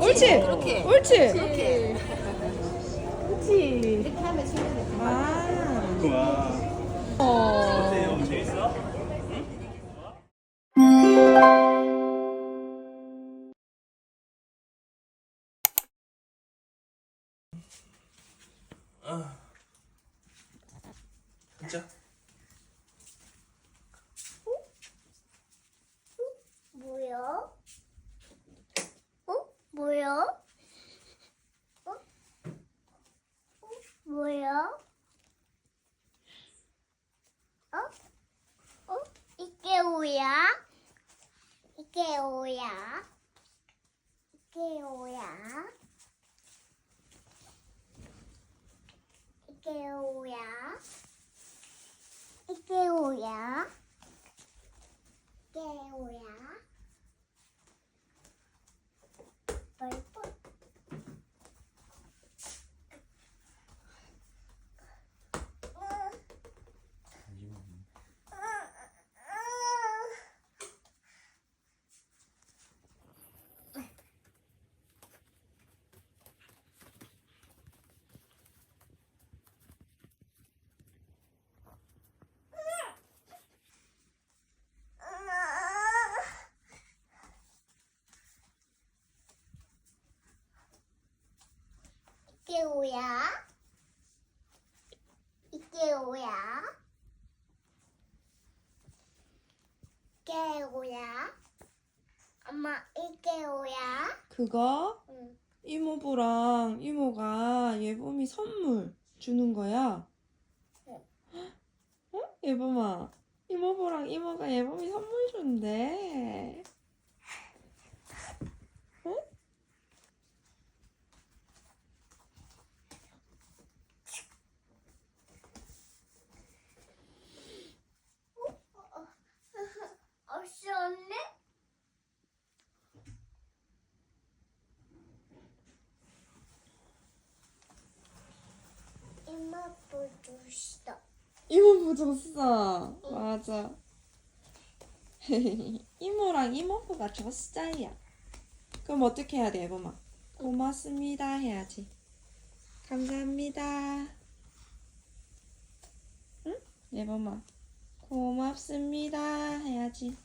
옳지. 이렇게. 옳지. 이렇게. 그렇지. 이렇게 하면 친구들 아. 그만. 어. 어때요? 재밌어? 아. 진짜? 뭐야? 어? 뭐야? 어? 어? 뭐야? 어? 어? 이게 뭐야? 이게 뭐야? 이게 뭐야? 이게 뭐야? 이게 뭐야? 이게 뭐야? 5야? 이게 5야? 이게 5야? 엄마, 이게 5야? 그거 응. 이모부랑 이모가 예범이 선물 주는 거야. 응. 어? 예범아, 이모부랑 이모가 예범이 선물 준대. 보주시다. 이모부 줬어. 맞아. 이모랑 이모부가 줬어요. 그럼 어떻게 해야 돼, 예범아? 고맙습니다 해야지. 감사합니다. 응? 예범아. 고맙습니다 해야지.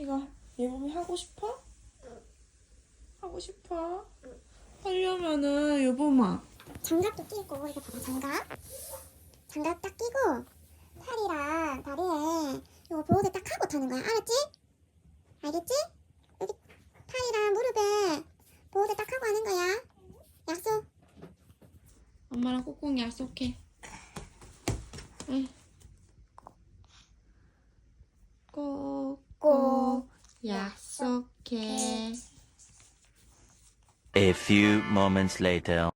이거 예범이 하고 싶어? 하고 싶어? 하려면은 여보마 장갑도 끼고 이거 봐봐 장갑 장갑 딱 끼고 팔이랑 다리에 이거 보호대 딱 하고 타는 거야 알았지? 알겠지? 여기 팔이랑 무릎에 보호대 딱 하고 하는 거야 약속 엄마랑 꽁꽁 약속해 응. 꼭꼭 약속해 A few moments later.